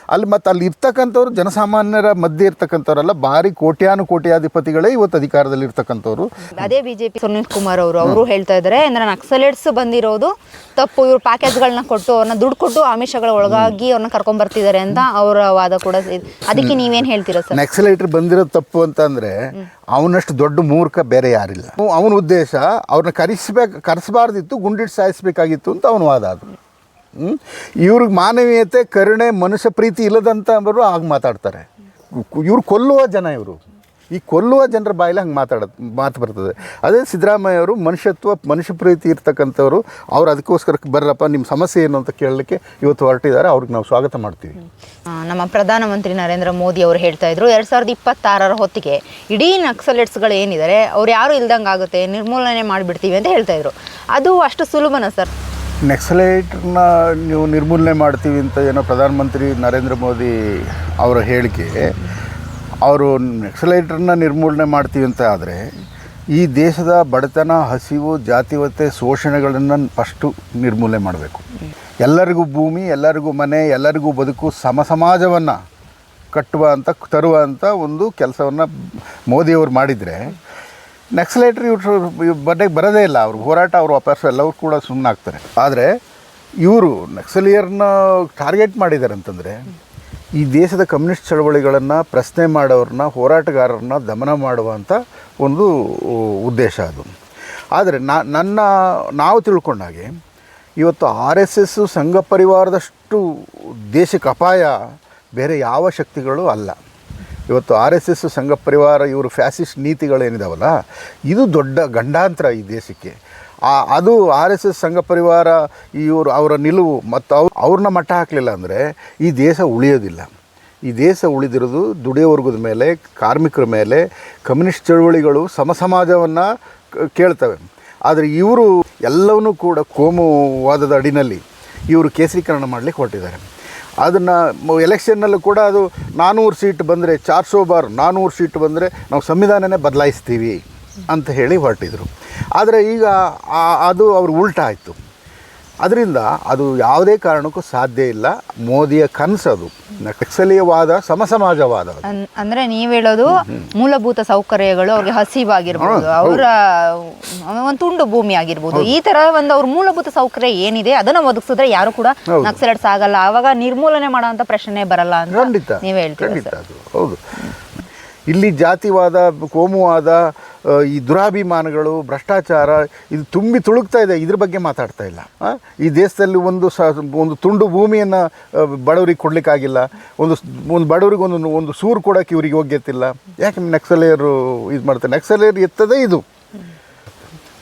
ಅಲ್ಲಿ ಮತ್ತು ಅಲ್ಲಿ ಇರ್ತಕ್ಕಂಥವ್ರು ಜನಸಾಮಾನ್ಯರ ಮಧ್ಯೆ ಇರ್ತಕ್ಕಂಥವ್ರಲ್ಲ ಭಾರಿ ಕೋಟ್ಯಾನು ಕೋಟ್ಯಾಧಿಪತಿಗಳೇ ಇವತ್ತು ಅಧಿಕಾರದಲ್ಲಿ ಇರ್ತಕ್ಕಂಥವ್ರು. ಅದೇ ಬಿಜೆಪಿ ಸುನೀಲ್ ಕುಮಾರ್ ಅವರು ಅವರು ಹೇಳ್ತಾ ಇದ್ದಾರೆ ಅಂದ್ರೆ ನಕ್ಸಲೇಟ್ಸ್ ಬಂದಿರೋದು ತಪ್ಪು ಇವರು ಪ್ಯಾಕೇಜ್ಗಳನ್ನ ಕೊಟ್ಟು ಅವ್ರನ್ನ ದುಡ್ಡು ಕೊಟ್ಟು ಆಮಿಷಗಳ ಒಳಗಾಗಿ ಅವ್ರನ್ನ ಕರ್ಕೊಂಡ್ ಬರ್ತಿದ್ದಾರೆ ಅಂತ ಅವರ ವಾದ ಕೂಡ. ಅದಕ್ಕೆ ನೀವೇನು ಹೇಳ್ತೀರಾ ಸರ್? ನಕ್ಸಲೈಟ್ರ್ ಬಂದಿರೋದು ತಪ್ಪು ಅಂತಂದರೆ ಅವನಷ್ಟು ದೊಡ್ಡ ಮೂರ್ಖ ಬೇರೆ ಯಾರಿಲ್ಲ. ಅವನ ಉದ್ದೇಶ ಅವ್ರನ್ನ ಕರೆಸ್ಬೇಕು, ಕರೆಸಬಾರ್ದಿತ್ತು ಗುಂಡಿಟ್ಟು ಸಾಯಿಸ್ಬೇಕಾಗಿತ್ತು ಅಂತ ಅವನ ವಾದ ಅದು? ಇವ್ರಿಗೆ ಮಾನವೀಯತೆ, ಕರುಣೆ, ಮನುಷ್ಯ ಪ್ರೀತಿ ಇಲ್ಲದಂತ ಅವರು ಆಗ ಮಾತಾಡ್ತಾರೆ. ಇವ್ರು ಕೊಲ್ಲುವ ಜನ ಇವರು. ಈ ಕೊಲ್ಲುವ ಜನರ ಬಾಯಲ್ಲಿ ಹಂಗೆ ಮಾತಾಡ ಮಾತು ಬರ್ತದೆ. ಅದೇ ಸಿದ್ದರಾಮಯ್ಯ ಅವರು ಮನುಷ್ಯತ್ವ ಮನುಷ್ಯ ಪ್ರೀತಿ ಇರ್ತಕ್ಕಂಥವ್ರು ಅವ್ರು ಅದಕ್ಕೋಸ್ಕರ ಬರ್ರಪ್ಪ ನಿಮ್ಮ ಸಮಸ್ಯೆ ಏನು ಅಂತ ಕೇಳಲಿಕ್ಕೆ ಇವತ್ತು ಹೊರಟಿದ್ದಾರೆ ಅವ್ರಿಗೆ ನಾವು ಸ್ವಾಗತ ಮಾಡ್ತೀವಿ. ನಮ್ಮ ಪ್ರಧಾನಮಂತ್ರಿ ನರೇಂದ್ರ ಮೋದಿ ಅವರು ಹೇಳ್ತಾ ಇದ್ರು ಎರಡು ಸಾವಿರದ ಇಪ್ಪತ್ತಾರರ ಹೊತ್ತಿಗೆ ಇಡೀ ನಕ್ಸಲೇಟ್ಸ್ಗಳು ಏನಿದ್ದಾರೆ ಅವ್ರು ಯಾರು ಇಲ್ದಂಗೆ ಆಗುತ್ತೆ ನಿರ್ಮೂಲನೆ ಮಾಡಿಬಿಡ್ತೀವಿ ಅಂತ ಹೇಳ್ತಾ ಇದ್ರು. ಅದು ಅಷ್ಟು ಸುಲಭನ ಸರ್? ನೆಕ್ಸಲೇಟ್ನ ನೀವು ನಿರ್ಮೂಲನೆ ಮಾಡ್ತೀವಿ ಅಂತ ಏನೋ ಪ್ರಧಾನಮಂತ್ರಿ ನರೇಂದ್ರ ಮೋದಿ ಅವರ ಹೇಳಿಕೆ ಅವರು ನಕ್ಸಲೈಟ್ರನ್ನ ನಿರ್ಮೂಲನೆ ಮಾಡ್ತೀವಿ ಅಂತ ಆದರೆ, ಈ ದೇಶದ ಬಡತನ, ಹಸಿವು, ಜಾತಿವತೆ ಶೋಷಣೆಗಳನ್ನು ಫಸ್ಟು ನಿರ್ಮೂಲನೆ ಮಾಡಬೇಕು. ಎಲ್ಲರಿಗೂ ಭೂಮಿ, ಎಲ್ಲರಿಗೂ ಮನೆ, ಎಲ್ಲರಿಗೂ ಬದುಕು ಸಮ ಸಮಾಜವನ್ನು ಕಟ್ಟುವ ಅಂತ, ತರುವ ಅಂತ ಒಂದು ಕೆಲಸವನ್ನು ಮೋದಿಯವರು ಮಾಡಿದರೆ, ನಕ್ಸಲೈಟ್ರ್ ಇವ್ರು ಬಡ್ಡೆಗೆ ಬರೋದೇ ಇಲ್ಲ ಅವ್ರಿಗೆ ಹೋರಾಟ, ಅವರು ವಾಪಸ್ ಎಲ್ಲರೂ ಕೂಡ ಸುಮ್ಮನಾಗ್ತಾರೆ ಆದರೆ ಇವರು ನಕ್ಸಲಿಯರ್ನ ಟಾರ್ಗೆಟ್ ಮಾಡಿದ್ದಾರೆ ಅಂತಂದರೆ ಈ ದೇಶದ ಕಮ್ಯುನಿಸ್ಟ್ ಚಳವಳಿಗಳನ್ನು ಪ್ರಶ್ನೆ ಮಾಡೋರನ್ನ ಹೋರಾಟಗಾರರನ್ನ ದಮನ ಮಾಡುವಂಥ ಒಂದು ಉದ್ದೇಶ ಅದು. ಆದರೆ ನನ್ನ, ನಾವು ತಿಳ್ಕೊಂಡಾಗೆ ಇವತ್ತು ಆರ್ ಎಸ್ ಎಸ್ಸು ಸಂಘ ಪರಿವಾರದಷ್ಟು ದೇಶಕ್ಕೆ ಅಪಾಯ, ಬೇರೆ ಯಾವ ಶಕ್ತಿಗಳು ಅಲ್ಲ. ಇವತ್ತು ಆರ್ ಎಸ್ ಎಸ್ ಸಂಘ ಪರಿವಾರ ಇವರು ಫ್ಯಾಸಿಸ್ಟ್ ನೀತಿಗಳೇನಿದಾವಲ್ಲ, ಇದು ದೊಡ್ಡ ಗಂಡಾಂತರ ಈ ದೇಶಕ್ಕೆ. ಆ, ಅದು ಆರ್ ಎಸ್ ಎಸ್ ಸಂಘ ಪರಿವಾರ ಇವರು ಅವರ ನಿಲುವು ಮತ್ತು ಅವ್ರು, ಅವ್ರನ್ನ ಮಟ್ಟ ಹಾಕಲಿಲ್ಲ ಅಂದರೆ ಈ ದೇಶ ಉಳಿಯೋದಿಲ್ಲ. ಈ ದೇಶ ಉಳಿದಿರೋದು ದುಡಿಯೋ ವರ್ಗದ ಮೇಲೆ, ಕಾರ್ಮಿಕರ ಮೇಲೆ, ಕಮ್ಯುನಿಸ್ಟ್ ಚಳುವಳಿಗಳು ಸಮಸಮಾಜವನ್ನು ಕೇಳ್ತವೆ. ಆದರೆ ಇವರು ಎಲ್ಲವನ್ನೂ ಕೂಡ ಕೋಮುವಾದದ ಅಡಿನಲ್ಲಿ ಇವರು ಕೇಸರೀಕರಣ ಮಾಡಲಿಕ್ಕೆ ಹೊರಟಿದ್ದಾರೆ. ಅದನ್ನು ಎಲೆಕ್ಷನ್ನಲ್ಲೂ ಕೂಡ ಅದು ನಾನ್ನೂರು ಸೀಟ್ ಬಂದರೆ ಚಾರ್ ಸೋ ಬಾರ್ ನಾನ್ನೂರು ಸೀಟ್ ಬಂದರೆ ನಾವು ಸಂವಿಧಾನನೇ ಬದಲಾಯಿಸ್ತೀವಿ ಅಂತ ಹೇಳಿ ಹೊರಟಿದ್ರು. ಆದರೆ ಈಗ ಅದು ಅವ್ರು ಉಲ್ಟಾ ಆಯಿತು. ಅದರಿಂದ ಅದು ಯಾವುದೇ ಕಾರಣಕ್ಕೂ ಸಾಧ್ಯ ಇಲ್ಲ. ಮೋದಿಯ ಕನಸದು. ನಕ್ಸಲೀಯವಾದ ಸಮಸಮಾಜವಾದ. ಅನ್- ಅಂದ್ರೆ ನೀವ್ ಹೇಳೋದು ಮೂಲಭೂತ ಸೌಕರ್ಯಗಳು ಅವ್ರಿಗೆ ಹಸಿವಾಗಿರ್ಬೋದು ಅವರ ಒಂದು ತುಂಡು ಭೂಮಿ ಆಗಿರ್ಬೋದು. ಈ ತರ ಒಂದು ಅವ್ರ ಮೂಲಭೂತ ಸೌಕರ್ಯ ಏನಿದೆ ಅದನ್ನ ಒದಗಿಸಿದ್ರೆ ಯಾರು ಕೂಡ ಹೌದು. ನಕ್ಸಲೇಟ್ಸ್ ಆಗಲ್ಲ. ಅವಾಗ ನಿರ್ಮೂಲನೆ ಮಾಡುವಂತ ಪ್ರಶ್ನೆ ಬರಲ್ಲ ಅಂತ ಖಂಡಿತ. ನೀವ್ ಹೇಳ್ತೀರಾ ಖಂಡಿತ ಸರ್? ಅದು. ಹೌದು. ಇಲ್ಲಿ ಜಾತಿವಾದ ಕೋಮುವಾದ ಈ ದುರಾಭಿಮಾನಗಳು ಭ್ರಷ್ಟಾಚಾರ ಇದು ತುಂಬಿ ತುಳುಕ್ತಾ ಇದೆ. ಇದ್ರ ಬಗ್ಗೆ ಮಾತಾಡ್ತಾ ಇಲ್ಲ. ಈ ದೇಶದಲ್ಲಿ ಒಂದು ಸ ಒಂದು ತುಂಡು ಭೂಮಿಯನ್ನು ಬಡವರಿಗೆ ಕೊಡಲಿಕ್ಕಾಗಿಲ್ಲ. ಒಂದು ಒಂದು ಬಡವರಿಗೆ ಒಂದು ಒಂದು ಸೂರು ಕೊಡೋಕ್ಕೆ ಇವರಿಗೆ ಹೋಗ್ಯತ್ತಿಲ್ಲ ಯಾಕೆ ನಕ್ಸಲೇರು ಇದು ಮಾಡ್ತಾರೆ? ನಕ್ಸಲೇರು ಎತ್ತದೇ ಇದು.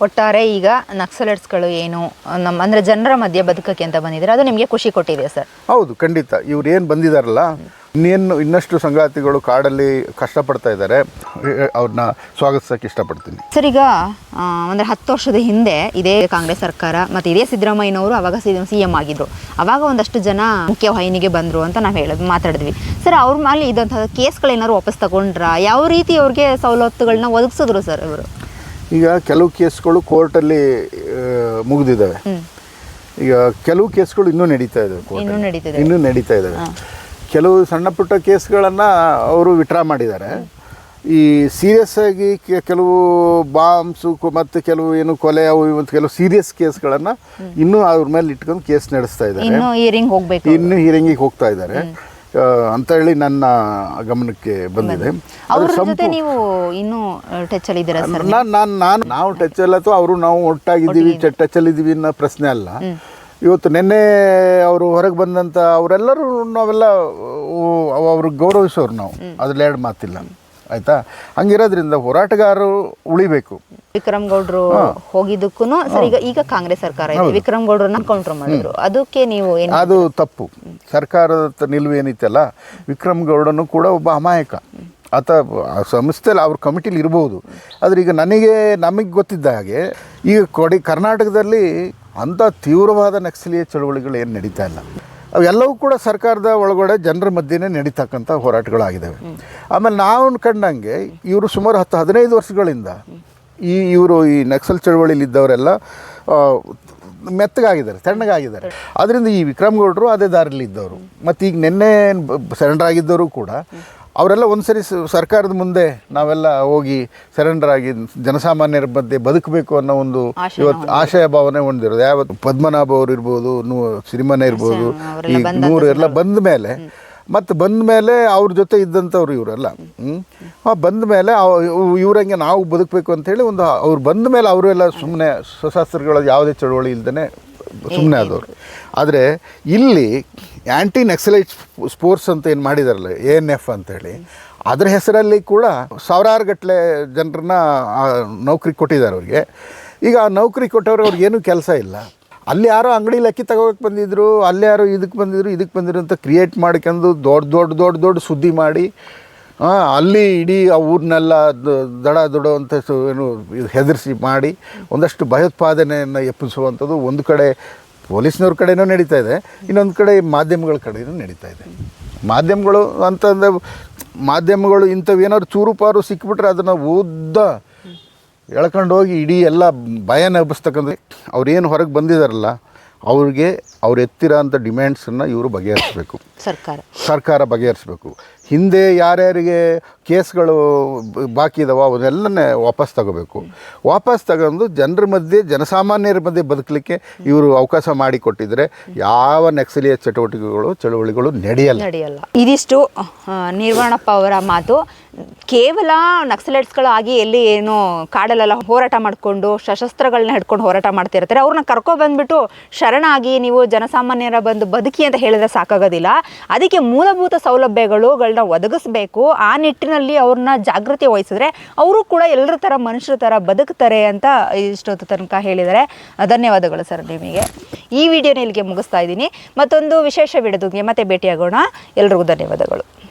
ಒಟ್ಟಾರೆ ಈಗ ನಕ್ಸಲೇಟ್ಸ್ಗಳು ಏನು ನಮ್ಮ ಅಂದರೆ ಜನರ ಮಧ್ಯೆ ಬದುಕಕ್ಕೆ ಅಂತ ಬಂದಿದ್ದಾರೆ? ಅದು ನಿಮಗೆ ಖುಷಿ ಕೊಟ್ಟಿದೆ ಸರ್? ಹೌದು ಖಂಡಿತ. ಇವ್ರು ಏನು ಬಂದಿದಾರಲ್ಲ ಇನ್ನೇನು ಇನ್ನಷ್ಟು ಸಂಗಾತಿಗಳು ಕಾಡಲ್ಲಿ ಕಷ್ಟಪಡ್ತಾ ಇದ್ದಾರೆ ಅವ್ರನ್ನ ಸ್ವಾಗತಿಸಕ್ಕೆ ಇಷ್ಟಪಡ್ತೀನಿ. ಸರ್ ಈಗ ಆ, ಅಂದ್ರೆ ಹತ್ತು ವರ್ಷದ ಹಿಂದೆ ಇದೇ ಕಾಂಗ್ರೆಸ್ ಸರ್ಕಾರ ಮತ್ತೆ ಇದೇ ಸಿದ್ದರಾಮಯ್ಯನವರು ಅವಾಗ ಸಿ ಎಂ ಆಗಿದ್ರು. ಅವಾಗ ಒಂದಷ್ಟು ಜನ ಮುಖ್ಯವಾಹಿನಿಗೆ ಬಂದರು ಅಂತ ನಾವು ಹೇಳೋದು ಮಾತಾಡಿದ್ವಿ. ಸರ್ ಅವ್ರ ಮೇಲೆ ಇದ್ದಂತಹ ಕೇಸ್ಗಳೇನಾದ್ರು ವಾಪಸ್ ತಗೊಂಡ್ರಾ? ಯಾವ ರೀತಿ ಅವ್ರಿಗೆ ಸವಲತ್ತುಗಳನ್ನ ಒದಗಿಸಿದ್ರು ಸರ್ ಇವರು? ಈಗ ಕೆಲವು ಕೇಸ್ಗಳು ಕೋರ್ಟಲ್ಲಿ ಮುಗಿದಿದ್ದಾವೆ. ಈಗ ಕೆಲವು ಕೇಸ್ಗಳು ಇನ್ನೂ ನಡೀತಾ ಇದ್ದಾವೆ ಇನ್ನೂ ನಡೀತಾ ಇದೆ ಇನ್ನೂ ನಡೀತಾ ಇದ್ದಾವೆ. ಕೆಲವು ಸಣ್ಣ ಪುಟ್ಟ ಕೇಸ್ಗಳನ್ನು ಅವರು ವಿಡ್ರಾ ಮಾಡಿದ್ದಾರೆ. ಈ ಸೀರಿಯಸ್ ಆಗಿ ಕೆಲವು ಬಾಂಬ್ಸು ಮತ್ತು ಕೆಲವು ಏನು ಕೊಲೆ ಅವು ಮತ್ತು ಕೆಲವು ಸೀರಿಯಸ್ ಕೇಸ್ಗಳನ್ನು ಇನ್ನೂ ಅವ್ರ ಮೇಲೆ ಇಟ್ಕೊಂಡು ಕೇಸ್ ನಡೆಸ್ತಾ ಇದ್ದಾರೆ. ಇನ್ನೂ ಹಿಯರಿಂಗ್ ಹೋಗ್ಬೇಕು. ಇನ್ನು ಹಿರಂಗಿಗೆ ಹೋಗ್ತಾ ಇದ್ದಾರೆ. ಅಂತ ಹೇಳಿ ನನ್ನ ಗಮನಕ್ಕೆ ಬಂದಿದೆ. ಅವ್ರ ಜೊತೆ ನೀವು ಇನ್ನೂ ಟಚ್ ಅಲ್ಲಿ ಇದ್ದೀರಾ ಸರ್? ನಾನು ನಾನು ನಾವು ಟಚ್ ಅಲ್ಲ ಅಥವಾ ಅವರು ನಾವು ಒಟ್ಟಾಗಿದ್ದೀವಿ ಟಚ್ ಅಲ್ಲಿ ಇದ್ದೀವಿ ಅನ್ನೋ ಪ್ರಶ್ನೆ ಅಲ್ಲ. ಇವತ್ತು ನಿನ್ನೆ ಅವರು ಹೊರಗೆ ಬಂದಂಥ ಅವರೆಲ್ಲರೂ ನಾವೆಲ್ಲ ಅವ್ರಿಗೆ ಗೌರವಿಸೋರು ನಾವು. ಅದ್ರಲ್ಲಿ ಎರಡು ಮಾತಿಲ್ಲ. ಆಯ್ತಾ? ಹಂಗಿರೋದ್ರಿಂದ ಹೋರಾಟಗಾರರು ಉಳಿಬೇಕು. ವಿಕ್ರಮ್ ಗೌಡ್ರು ಹೋಗಿದ್ದಕ್ಕೂ ಸರಿ ಈಗ ಈಗ ಕಾಂಗ್ರೆಸ್ ಸರ್ಕಾರ ಇದೆ. ವಿಕ್ರಮ್ ಗೌಡ್ರನ್ನ ಕೌಂಟರ್ ಮಾಡಿದ್ರು. ಅದಕ್ಕೆ ನೀವು ಅದು ತಪ್ಪು. ಸರ್ಕಾರದ ನಿಲುವು ಏನಿತ್ತಲ್ಲ ವಿಕ್ರಮ್ ಗೌಡನು ಕೂಡ ಒಬ್ಬ ಅಮಾಯಕ. ಆತ ಆ ಸಂಸ್ಥೆಯಲ್ಲಿ ಅವ್ರ ಕಮಿಟಿಲಿ ಇರ್ಬೋದು. ಆದರೆ ಈಗ ನನಗೆ ನಮಗೆ ಗೊತ್ತಿದ್ದ ಹಾಗೆ ಈಗ ಕೊಡಿ ಕರ್ನಾಟಕದಲ್ಲಿ ಅಂಥ ತೀವ್ರವಾದ ನಕ್ಸಲೀಯ ಚಳುವಳಿಗಳು ಏನು ನಡೀತಾ ಇಲ್ಲ. ಅವೆಲ್ಲವೂ ಕೂಡ ಸರ್ಕಾರದ ಒಳಗಡೆ ಜನರ ಮಧ್ಯೆನೇ ನಡೀತಕ್ಕಂಥ ಹೋರಾಟಗಳಾಗಿದ್ದಾವೆ. ಆಮೇಲೆ ನಾವು ಕಂಡಂಗೆ ಇವರು ಸುಮಾರು ಹತ್ತು ಹದಿನೈದು ವರ್ಷಗಳಿಂದ ಈ ಇವರು ಈ ನಕ್ಸಲ್ ಚಳವಳಿಲಿ ಇದ್ದವರೆಲ್ಲ ಆ, ಮೆತ್ತಗಾಗಿದ್ದಾರೆ ತಣ್ಣಗಾಗಿದ್ದಾರೆ. ಅದರಿಂದ ಈ ವಿಕ್ರಮ್ ಗೌಡರು ಅದೇ ದಾರಿಲಿ ಇದ್ದವರು. ಮತ್ತು ಈಗ ನಿನ್ನೆ ಸರೆಂಡರ್ ಆಗಿದ್ದವರು ಕೂಡ ಅವರೆಲ್ಲ ಒಂದು ಸರಿ ಸರ್ಕಾರದ ಮುಂದೆ ನಾವೆಲ್ಲ ಹೋಗಿ ಸರೆಂಡರ್ ಆಗಿ ಜನಸಾಮಾನ್ಯರ ಮಧ್ಯೆ ಬದುಕಬೇಕು ಅನ್ನೋ ಒಂದು ಇವತ್ತು ಆಶಯ ಭಾವನೆ ಹೊಂದಿರೋದು. ಯಾವತ್ತು ಪದ್ಮನಾಭ ಅವರು ಇರ್ಬೋದು ನೂ ಸಿರಿಮನೆ ಇರ್ಬೋದು ಈ ನೂರು ಎಲ್ಲ ಬಂದ ಮೇಲೆ ಮತ್ತು ಬಂದ ಮೇಲೆ ಅವ್ರ ಜೊತೆ ಇದ್ದಂಥವ್ರು ಇವರೆಲ್ಲ. ಹ್ಞೂ ಬಂದ ಮೇಲೆ ಇವ್ರಂಗೆ ನಾವು ಬದುಕಬೇಕು ಅಂತೇಳಿ ಒಂದು ಅವ್ರು ಬಂದ ಮೇಲೆ ಅವರೆಲ್ಲ ಸುಮ್ಮನೆ ಸಶಸ್ತ್ರಗಳ ಯಾವುದೇ ಚಳುವಳಿ ಇಲ್ದೇ ಸುಮ್ಮನೆ ಆದವರು ಆದರೆ ಇಲ್ಲಿ ಆ್ಯಂಟಿ ನಕ್ಸಲೈಟ್ ಸ್ಪೋರ್ಟ್ಸ್ ಅಂತ ಏನು ಮಾಡಿದಾರಲ್ಲ ಎ ಎನ್ ಎಫ್ ಅಂತೇಳಿ ಅದರ ಹೆಸರಲ್ಲಿ ಕೂಡ ಸಾವಿರಾರು ಗಟ್ಟಲೆ ಜನರನ್ನ ನೌಕರಿ ಕೊಟ್ಟಿದ್ದಾರೆ ಅವ್ರಿಗೆ. ಈಗ ಆ ನೌಕರಿ ಕೊಟ್ಟವ್ರಿಗೆ ಅವ್ರಿಗೆ ಏನೂ ಕೆಲಸ ಇಲ್ಲ. ಅಲ್ಲಿ ಯಾರೋ ಅಂಗಡಿ ಲೆಕ್ಕಿ ತಗೋಬೇಕು ಬಂದಿದ್ರು ಅಲ್ಲಿ ಯಾರೋ ಇದಕ್ಕೆ ಬಂದಿದ್ರು ಇದಕ್ಕೆ ಬಂದಿರು ಅಂತ ಕ್ರಿಯೇಟ್ ಮಾಡ್ಕೊಂಡು ದೊಡ್ಡ ದೊಡ್ಡ ದೊಡ್ಡ ದೊಡ್ಡ ಸುದ್ದಿ ಮಾಡಿ ಆ, ಅಲ್ಲಿ ಇಡೀ ಆ ಊರನ್ನೆಲ್ಲ ದಡ ದೊಡ ಅಂತ ಏನು ಇದು ಹೆದರಿಸಿ ಮಾಡಿ ಒಂದಷ್ಟು ಭಯೋತ್ಪಾದನೆಯನ್ನು ಎಪ್ಪಿಸುವಂಥದ್ದು ಒಂದು ಕಡೆ ಪೊಲೀಸ್ನವ್ರ ಕಡೆಯೂ ನಡೀತಾ ಇದೆ ಇನ್ನೊಂದು ಕಡೆ ಮಾಧ್ಯಮಗಳ ಕಡೆಯೂ ನಡೀತಾ ಇದೆ. ಮಾಧ್ಯಮಗಳು ಅಂತಂದ್ರೆ ಮಾಧ್ಯಮಗಳು ಇಂಥವು ಏನಾದ್ರು ಚೂರು ಪಾರು ಸಿಕ್ಬಿಟ್ರೆ ಅದನ್ನು ಉದ್ದ ಎಳ್ಕೊಂಡು ಹೋಗಿ ಇಡೀ ಎಲ್ಲ ಭಯನ ಎಬ್ಬಿಸ್ತಕ್ಕಂಥ ಅವ್ರೇನು ಹೊರಗೆ ಬಂದಿದಾರಲ್ಲ ಅವ್ರಿಗೆ ಅವ್ರು ಎತ್ತಿರೋ ಅಂಥ ಡಿಮ್ಯಾಂಡ್ಸನ್ನು ಇವರು ಬಗೆಹರಿಸ್ಬೇಕು. ಸರ್ಕಾರ. ಸರ್ಕಾರ ಬಗೆಹರಿಸ್ಬೇಕು. ಹಿಂದೆ ಯಾರ್ಯಾರಿಗೆ ಕೇಸ್ಗಳು ಬಾಕಿ ಇದಾವೆ ಅವನ್ನೆಲ್ಲನೇ ವಾಪಸ್ ತಗೋಬೇಕು. ವಾಪಸ್ ತಗೊಂಡು ಜನರ ಮಧ್ಯೆ, ಜನಸಾಮಾನ್ಯರ ಮಧ್ಯೆ ಬದುಕಲಿಕ್ಕೆ ಇವರು ಅವಕಾಶ ಮಾಡಿಕೊಟ್ಟಿದ್ರೆ ಯಾವ ನಕ್ಸಲೀಯ ಚಟುವಟಿಕೆಗಳು, ಚಳುವಳಿಗಳು ನಡೆಯಲ್ಲ. ನಡೆಯಲ್ಲ. ಇದಿಷ್ಟು ನಿರ್ವಾಣಪ್ಪ ಅವರ ಮಾತು. ಕೇವಲ ನಕ್ಸಲೈಟ್ಸ್ಗಳಾಗಿ ಎಲ್ಲಿ ಏನು ಕಾಡಲ್ಲೆಲ್ಲ ಹೋರಾಟ ಮಾಡಿಕೊಂಡು ಸಶಸ್ತ್ರಗಳನ್ನ ಹಿಡ್ಕೊಂಡು ಹೋರಾಟ ಮಾಡ್ತಿರ್ತಾರೆ ಅವ್ರನ್ನ ಕರ್ಕೊ ಬಂದ್ಬಿಟ್ಟು ಶರಣಾಗಿ ನೀವು ಜನಸಾಮಾನ್ಯರ ಬಂದು ಬದುಕಿ ಅಂತ ಹೇಳಿದ್ರೆ ಸಾಕಾಗೋದಿಲ್ಲ. ಅದಕ್ಕೆ ಮೂಲಭೂತ ಸೌಲಭ್ಯಗಳುಗಳನ್ನ ಒದಗಿಸ್ಬೇಕು, ಆ ನಿಟ್ಟಿನಲ್ಲಿ ಅವ್ರನ್ನ ಜಾಗೃತಿ ವಹಿಸಿದ್ರೆ ಅವರು ಕೂಡ ಎಲ್ಲರ ಥರ ಮನುಷ್ಯರ ಥರ ಬದುಕ್ತಾರೆ ಅಂತ ಇಷ್ಟೊತ್ತು ತನಕ ಹೇಳಿದ್ದಾರೆ. ಧನ್ಯವಾದಗಳು ಸರ್ ನಿಮಗೆ. ಈ ವಿಡಿಯೋನ ಇಲ್ಲಿಗೆ ಮುಗಿಸ್ತಾ ಇದ್ದೀನಿ. ಮತ್ತೊಂದು ವಿಶೇಷ ವಿಡಿಯೋದೊಂದಿಗೆ ಮತ್ತೆ ಭೇಟಿಯಾಗೋಣ. ಎಲ್ರಿಗೂ ಧನ್ಯವಾದಗಳು.